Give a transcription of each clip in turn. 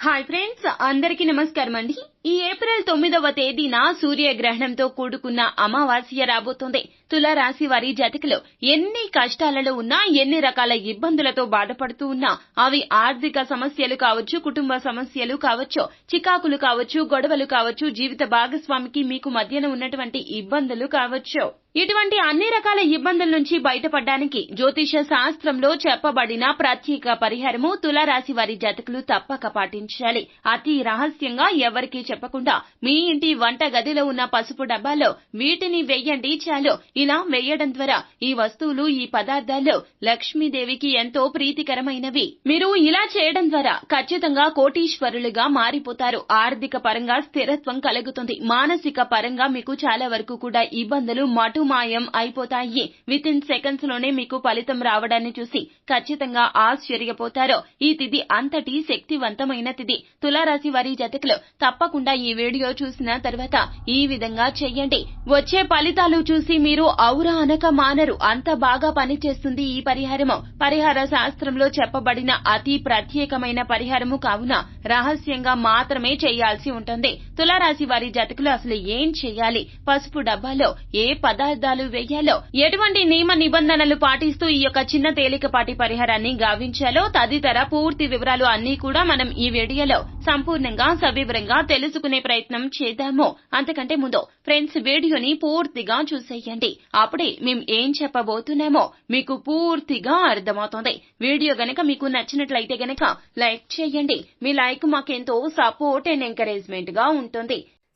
Hi friends అందరికీ నమస్కారం అండి ఈ ఏప్రిల్ తొమ్మిదవ తేదీన సూర్యగ్రహణంతో కూడుకున్న అమావాస్య రాబోతోంది. తులారాశి వారి జాతకులు ఎన్ని కష్టాలలో ఉన్నా ఎన్ని రకాల ఇబ్బందులతో బాధపడుతూ ఉన్నా అవి ఆర్థిక సమస్యలు కావచ్చు కుటుంబ సమస్యలు కావచ్చు చికాకులు కావచ్చు గొడవలు కావచ్చు జీవిత భాగస్వామికి మీకు మధ్యన ఉన్నటువంటి ఇబ్బందులు కావచ్చు. ఇటువంటి అన్ని రకాల ఇబ్బందుల నుంచి బయటపడడానికి జ్యోతిష శాస్త్రంలో చెప్పబడిన ప్రత్యేక పరిహారము తులారాశి వారి జాతకులు తప్పక పాటించాలి. అతి రహస్యంగా ఎవరికీ చెప్పకుండా మీ ఇంటి వంట గదిలో ఉన్న పసుపు డబ్బాలో వీటిని వెయ్యండి చాలు. ఇలా వెయ్యడం ద్వారా ఈ వస్తువులు ఈ పదార్థాలు లక్ష్మీదేవికి ఎంతో ప్రీతికరమైనవి. మీరు ఇలా చేయడం ద్వారా ఖచ్చితంగా కోటీశ్వరులుగా మారిపోతారు. ఆర్థిక పరంగా స్థిరత్వం కలుగుతుంది. మానసిక పరంగా మీకు చాలా వరకు కూడా ఇబ్బందులు మటుమాయం అయిపోతాయి. విత్ ఇన్ సెకండ్స్లోనే మీకు ఫలితం రావడాన్ని చూసి ఖచ్చితంగా ఆశ్చర్యపోతారు. ఈ తిథి అంతటి శక్తివంతమైన తిథి. తులారాశి వారి జతకులు తప్పకుండా ఈ వీడియో చూసిన తర్వాత ఈ విధంగా చెయ్యండి. వచ్చే ఫలితాలు చూసి మీరు ఔరా అనక మానరు. అంత బాగా పనిచేస్తుంది ఈ పరిహారము. పరిహార శాస్త్రంలో చెప్పబడిన అతి ప్రత్యేకమైన పరిహారము కావున రహస్యంగా మాత్రమే చేయాల్సి ఉంటుంది. తులారాశి వారి జతకులు అసలు ఏం చేయాలి? పసుపు డబ్బాలో ఏ పదార్థాలు వేయాలో? ఎటువంటి నియమ నిబంధనలు పాటిస్తూ ఈ యొక్క చిన్న తేలికపాటి పరిహారాన్ని గావించాలో? తదితర పూర్తి వివరాలు అన్ని కూడా మనం ఈ వీడియోలో సంపూర్ణంగా సవివరంగా తెలుసు తెలుసుకునే ప్రయత్నం చేద్దాము. అంతకంటే ముందు ఫ్రెండ్స్ వీడియోని పూర్తిగా చూసేయండి. అప్పుడే మేం ఏం చెప్పబోతున్నామో మీకు పూర్తిగా అర్థమవుతుంది. వీడియో గనక మీకు నచ్చినట్లయితే గనక లైక్ చేయండి. మీ లైక్ మాకెంతో సపోర్ట్ అండ్ ఎంకరేజ్మెంట్గా ఉంటుంది.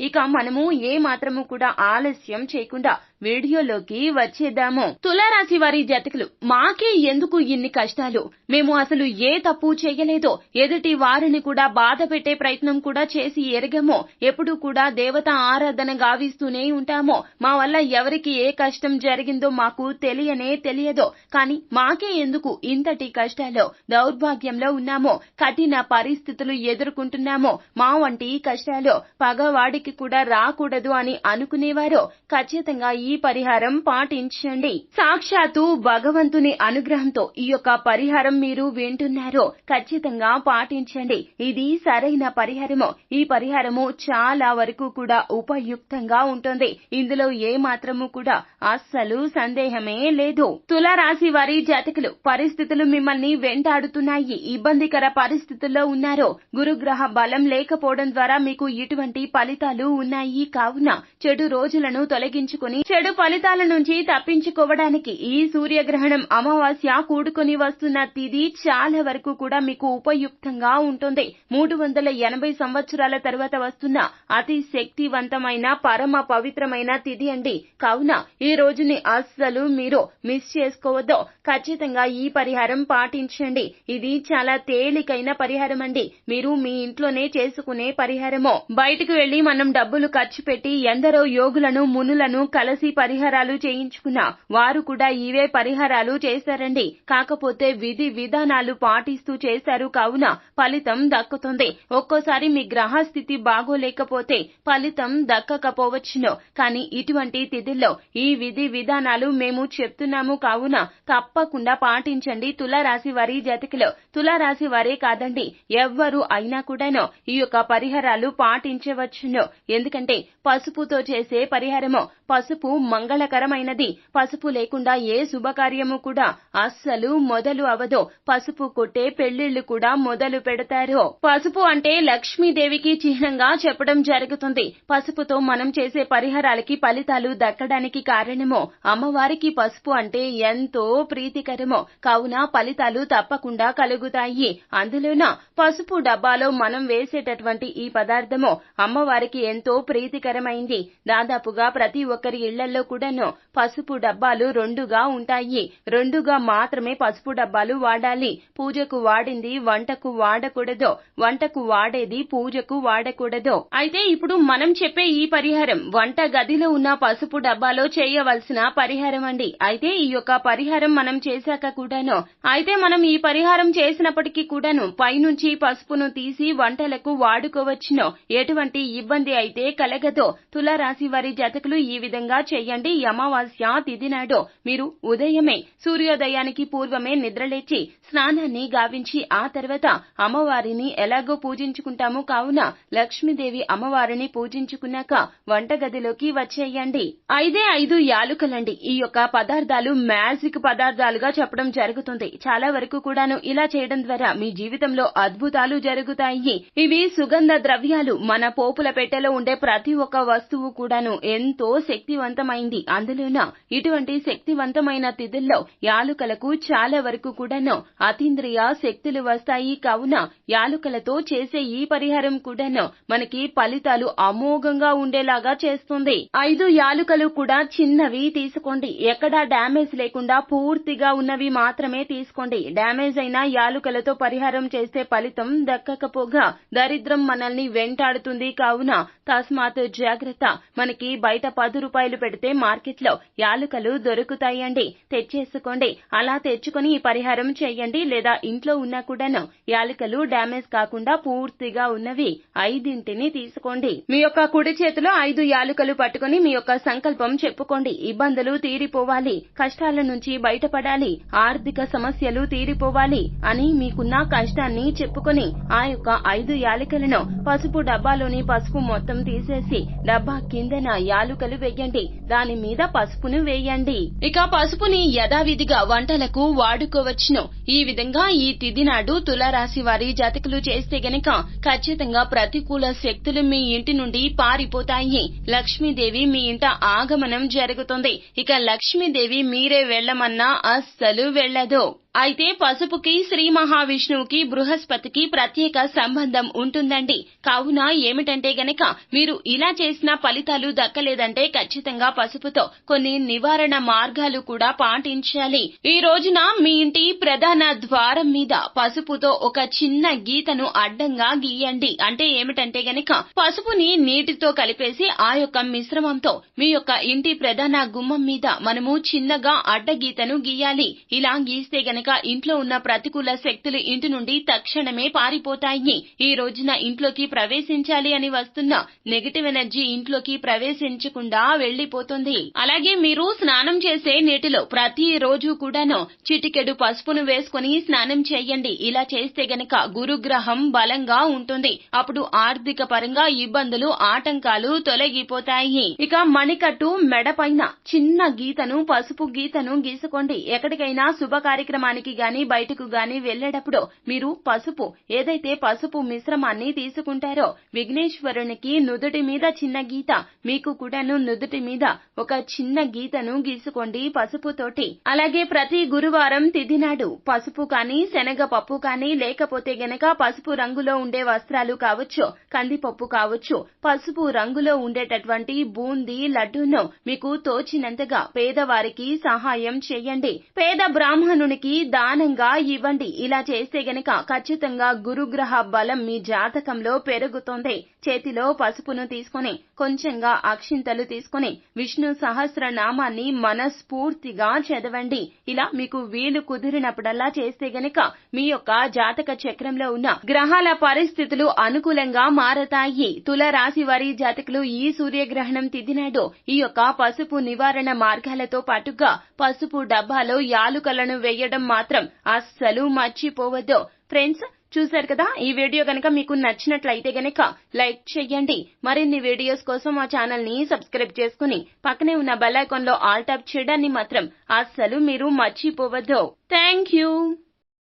ఇక మనము ఏ మాత్రము కూడా ఆలస్యం చేయకుండా వీడియోలోకి వచ్చేద్దాము. తులారాశి వారి జతకులు మాకే ఎందుకు ఇన్ని కష్టాలు? మేము అసలు ఏ తప్పు చేయలేదో ఎదుటి వారిని కూడా బాధ పెట్టే ప్రయత్నం కూడా చేసి ఎరగమో. ఎప్పుడు కూడా దేవత ఆరాధన గావిస్తూనే ఉంటామో. మా వల్ల ఎవరికి ఏ కష్టం జరిగిందో మాకు తెలియనే తెలియదో. కానీ మాకే ఎందుకు ఇంతటి కష్టాలు? దౌర్భాగ్యంలో ఉన్నామో. కఠిన పరిస్థితులు ఎదుర్కొంటున్నామో. మా వంటి కష్టాలు పగవాడికి కూడా రాకూడదు అని అనుకునేవారో. ఖచ్చితంగా ఈ పరిహారం పాటించండి. సాక్షాత్తు భగవంతుని అనుగ్రహంతో ఈ యొక్క పరిహారం మీరు వింటున్నారో ఖచ్చితంగా పాటించండి. ఇది సరైన పరిహారము ఈ పరిహారము చాలా వరకు కూడా ఉపయుక్తంగా ఉంటుంది. ఇందులో ఏ మాత్రము కూడా అస్సలు సందేహమే లేదు. తులారాశి వారి జాతకులు పరిస్థితులు మిమ్మల్ని వెంటాడుతున్నాయి. ఇబ్బందికర పరిస్థితుల్లో ఉన్నారో గురుగ్రహ బలం లేకపోవడం ద్వారా మీకు ఇటువంటి ఫలితాలు ఉన్నాయి. కావున చెడు రోజులను తొలగించుకుని చెడు ఫలితాల నుంచి తప్పించుకోవడానికి ఈ సూర్యగ్రహణం అమావాస్య కూడుకొని వస్తున్న తిది చాలా వరకు కూడా మీకు ఉపయుక్తంగా ఉంటుంది. మూడు వందల ఎనభై సంవత్సరాల తర్వాత వస్తున్న అతి శక్తివంతమైన పరమ పవిత్రమైన తిది అండి. కావున ఈ రోజుని అస్సలు మీరు మిస్ చేసుకోవద్దు. ఖచ్చితంగా ఈ పరిహారం పాటించండి. ఇది చాలా తేలికైన పరిహారం అండి. మీరు మీ ఇంట్లోనే చేసుకునే పరిహారము. బయటకు వెళ్ళి మనం డబ్బులు ఖర్చు పెట్టి ఎందరో యోగులను మునులను కలిసి పరిహారాలు చేయించుకున్నా వారు కూడా ఇవే పరిహారాలు చేశారండి. కాకపోతే విధి విధానాలు పాటిస్తూ చేశారు కావున ఫలితం దక్కుతుంది. ఒక్కోసారి మీ గ్రహస్థితి బాగోలేకపోతే ఫలితం దక్కకపోవచ్చును. కానీ ఇటువంటి తిథిల్లో ఈ విధి విధానాలు మేము చెప్తున్నాము కావున తప్పకుండా పాటించండి. తులారాశి వారి జతకిలో తులారాశి వారే కాదండి ఎవ్వరు అయినా కూడాను ఈ యొక్క పరిహారాలు పాటించవచ్చును. ఎందుకంటే పసుపుతో చేసే పరిహారము పసుపు మంగళకరమైనది. పసుపు లేకుండా ఏ శుభకార్యము కూడా అస్సలు మొదలు అవదో. పసుపు కొట్టే పెళ్ళిళ్ళు కూడా మొదలు పెడతారు. పసుపు అంటే లక్ష్మీదేవికి చిహ్నంగా చెప్పడం జరుగుతుంది. పసుపుతో మనం చేసే పరిహారాలకి ఫలితాలు దక్కడానికి కారణమో. అమ్మవారికి పసుపు అంటే ఎంతో ప్రీతికరమో. కావున ఫలితాలు తప్పకుండా కలుగుతాయి. అందులోన పసుపు డబ్బాలో మనం వేసేటటువంటి ఈ పదార్థము అమ్మవారికి ఎంతో ప్రీతికరమైంది. దాదాపుగా ప్రతి ఒక్కరి ఇళ్ళ ఇళ్ళలో కూడాను పసుపు డబ్బాలు రెండుగా ఉంటాయి. రెండుగా మాత్రమే పసుపు డబ్బాలు వాడాలి. పూజకు వాడింది వంటకు వాడకూడదు. వంటకు వాడేది పూజకు వాడకూడదు. అయితే ఇప్పుడు మనం చెప్పే ఈ పరిహారం వంట గదిలో ఉన్న పసుపు డబ్బాలో చేయవలసిన పరిహారం అండి. అయితే ఈ యొక్క పరిహారం మనం చేశాక కూడాను అయితే మనం ఈ పరిహారం చేసినప్పటికీ కూడాను పైనుంచి పసుపును తీసి వంటలకు వాడుకోవచ్చును. ఎటువంటి ఇబ్బంది అయితే కలగదో. తులారాశి వారి జతకులు ఈ విధంగా చేయండి. ఈ అమావాస్య తిథి నాడు మీరు ఉదయమే సూర్యోదయానికి పూర్వమే నిద్రలేచి స్నానాన్ని గావించి ఆ తర్వాత అమ్మవారిని ఎలాగో పూజించుకుంటాము. కావున లక్ష్మీదేవి అమ్మవారిని పూజించుకున్నాక వంటగదిలోకి వచ్చేయండి. ఐదే ఐదు యాలుకలండి. ఈ యొక్క పదార్థాలు మ్యాజిక్ పదార్థాలుగా చెప్పడం జరుగుతుంది. చాలా వరకు కూడాను ఇలా చేయడం ద్వారా మీ జీవితంలో అద్భుతాలు జరుగుతాయి. ఇవి సుగంధ ద్రవ్యాలు. మన పోపుల పెట్టెలో ఉండే ప్రతి ఒక్క వస్తువు కూడాను ఎంతో శక్తివంతం శక్తివంతమైంది అందులోన ఇటువంటి శక్తివంతమైన తిథుల్లో యాలుకలకు చాలా వరకు కూడాను అతీంద్రియ శక్తులు వస్తాయి. కావున యాలుకలతో చేసే ఈ పరిహారం కూడాను మనకి ఫలితాలు అమోఘంగా ఉండేలాగా చేస్తుంది. ఐదు యాలుకలు కూడా చిన్నవి తీసుకోండి. ఎక్కడా డ్యామేజ్ లేకుండా పూర్తిగా ఉన్నవి మాత్రమే తీసుకోండి. డ్యామేజ్ అయిన యాలుకలతో పరిహారం చేస్తే ఫలితం దక్కకపోగా దరిద్రం మనల్ని వెంటాడుతుంది. కావున తస్మాత్ జాగ్రత్త. మనకి బయట పది రూపాయలు పెడితే మార్కెట్లో యాలుకలు దొరుకుతాయండి. తెచ్చేసుకోండి. అలా తెచ్చుకొని ఈ పరిహారం చేయండి. లేదా ఇంట్లో ఉన్నా కూడాను యాలుకలు డ్యామేజ్ కాకుండా పూర్తిగా ఉన్నవి ఐదింటిని తీసుకోండి. మీ యొక్క కుడి చేతిలో ఐదు యాలుకలు పట్టుకొని మీ యొక్క సంకల్పం చెప్పుకోండి. ఇబ్బందులు తీరిపోవాలి. కష్టాల నుంచి బయటపడాలి. ఆర్థిక సమస్యలు తీరిపోవాలి అని మీకున్న కష్టాన్ని చెప్పుకొని ఆ యొక్క ఐదు యాలికలను పసుపు డబ్బాలోని పసుపు మొత్తం తీసేసి డబ్బా కిందన యాలుకలు వేయండి. దాని మీద పసుపును వేయండి. ఇక పసుపుని యథావిధిగా వంటలకు వాడుకోవచ్చును. ఈ విధంగా ఈ తిథి నాడు తులారాశి వారి జాతకులు చేస్తే గనక ఖచ్చితంగా ప్రతికూల శక్తులు మీ ఇంటి నుండి పారిపోతాయి. లక్ష్మీదేవి మీ ఇంట ఆగమనం జరుగుతుంది. ఇక లక్ష్మీదేవి మీరే వెళ్ళమన్నా అస్సలు వెళ్ళదు అయితే పసుపుకి శ్రీ మహావిష్ణువుకి బృహస్పతికి ప్రత్యేక సంబంధం ఉంటుందండి. కావున ఏమిటంటే గనక మీరు ఇలా చేసిన ఫలితాలు దక్కలేదంటే ఖచ్చితంగా పసుపుతో కొన్ని నివారణ మార్గాలు కూడా పాటించాలి. ఈ రోజున మీ ఇంటి ప్రధాన ద్వారం మీద పసుపుతో ఒక చిన్న గీతను అడ్డంగా గీయండి. అంటే ఏమిటంటే గనక పసుపుని నీటితో కలిపేసి ఆ యొక్క మిశ్రమంతో మీ యొక్క ఇంటి ప్రధాన గుమ్మం మీద మనము చిన్నగా అడ్డగీతను గీయాలి. ఇలా గీస్తే గనక ఇంట్లో ఉన్న ప్రతికూల శక్తులు ఇంటి నుండి తక్షణమే పారిపోతాయి. ఈ రోజున ఇంట్లోకి ప్రవేశించాలి అని వస్తున్న నెగటివ్ ఎనర్జీ ఇంట్లోకి ప్రవేశించకుండా వెళ్ళిపోతుంది అలాగే మీరు స్నానం చేసే నీటిలో ప్రతి రోజు కూడాను చిటికెడు పసుపును వేసుకుని స్నానం చేయండి. ఇలా చేస్తే గనక గురుగ్రహం బలంగా ఉంటుంది. అప్పుడు ఆర్థిక పరంగా ఇబ్బందులు ఆటంకాలు తొలగిపోతాయి. ఇక మణికట్టు మెడ పైన చిన్న గీతను పసుపు గీతను గీసుకోండి. ఎక్కడికైనా శుభ కార్యక్రమానికి గాని బయటకు గాని వెళ్ళేటప్పుడు మీరు పసుపు ఏదైతే పసుపు మిశ్రమాన్ని తీసుకుంటారో విఘ్నేశ్వరునికి నుదుటి మీద చిన్న గీత మీకు కూడాను నుదుటి మీద ఒక చిన్న గీతను గీసుకోండి పసుపు తోటి అలాగే ప్రతి గురువారం తిథి నాడు పసుపు కానీ శనగ పప్పు కానీ లేకపోతే గనక పసుపు రంగులో ఉండే వస్త్రాలు కావచ్చు కందిపప్పు కావచ్చు పసుపు రంగులో ఉండేటటువంటి బూందీ లడ్డూను మీకు తోచినంతగా పేదవారికి సహాయం చేయండి. పేద బ్రాహ్మణునికి దానంగా ఇవ్వండి. ఇలా చేస్తే గనక ఖచ్చితంగా గురుగ్రహ బలం మీ జాతకంలో పెరుగుతుంది. చేతిలో పసుపును తీసుకొని కొంచెంగా అక్షింతలు తీసుకొని విష్ణు సహస్ర నామాన్ని మనస్ఫూర్తిగా చదవండి. ఇలా మీకు వీలు కుదిరినప్పుడల్లా చేస్తే గనక మీ యొక్క జాతక చక్రంలో ఉన్న గ్రహాల పరిస్థితులు అనుకూలంగా మారతాయి. తుల రాశి వారి జాతకులు ఈ సూర్యగ్రహణం తిదినాడు ఈ యొక్క పసుపు నివారణ మార్గాలతో పాటుగా పసుపు డబ్బాలో యాలుకలను వేయడం మాత్రం అస్సలు మర్చిపోవద్దు. ఫ్రెండ్స్ చూశారు కదా? ఈ వీడియో గనక మీకు నచ్చినట్లయితే గనక లైక్ చేయండి మరిన్ని వీడియోస్ కోసం మా ఛానల్ని సబ్స్క్రైబ్ చేసుకుని పక్కనే ఉన్న బెల్ ఐకాన్లో ఆల్ టాప్ చేయడాన్ని మాత్రం అస్సలు మీరు మర్చిపోవద్దు. Thank you